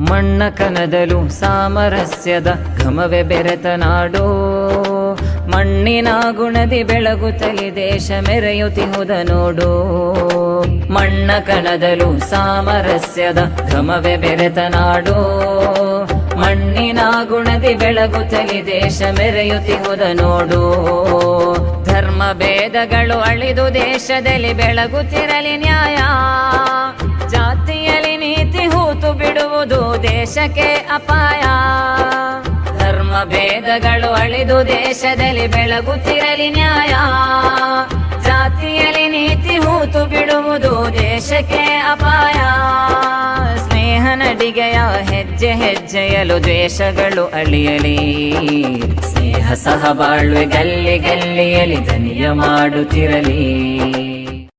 ಮಣ್ಣ ಕನದಲು ಸಾಮರಸ್ಯದ ಘಮವೆ ಬೆರೆತ ನಾಡೋ. ಮಣ್ಣಿನ ಗುಣದಿ ಬೆಳಗುತ್ತಲಿ ದೇಶ ಮೆರೆಯುತ್ತಿಹುದ ನೋಡೋ. ಮಣ್ಣ ಕಣದಲು ಸಾಮರಸ್ಯದ ಘಮವೆ ಬೆರೆತ ನಾಡೋ. ಮಣ್ಣಿನ ಗುಣದಿ ಬೆಳಗುತ್ತಲಿ ದೇಶ ಮೆರೆಯುತ್ತಿಹುದ ನೋಡೋ. ಧರ್ಮ ಭೇದಗಳು ಅಳಿದು ದೇಶದಲ್ಲಿ ಬೆಳಗುತ್ತಿರಲಿ ನ್ಯಾಯ. ಬಿಡುವುದು ದೇಶಕ್ಕೆ ಅಪಾಯ. ಧರ್ಮ ಭೇದಗಳು ಅಳಿದು ದೇಶದಲ್ಲಿ ಬೆಳಗುತ್ತಿರಲಿ ನ್ಯಾಯ. ಜಾತಿಯಲ್ಲಿ ನೀತಿ ಹೂತು ಬಿಡುವುದು ದೇಶಕ್ಕೆ ಅಪಾಯ. ಸ್ನೇಹ ನಡಿಗೆಯ ಹೆಜ್ಜೆ ಹೆಜ್ಜೆಯಲು ದ್ವೇಷಗಳು ಅಳಿಯಲಿ. ಸ್ನೇಹ ಸಹ ಬಾಳ್ವೆ ಗಲ್ಲಿ ಗಲ್ಲಿಯಲಿ ಧನಿಯ ಮಾಡುತ್ತಿರಲಿ.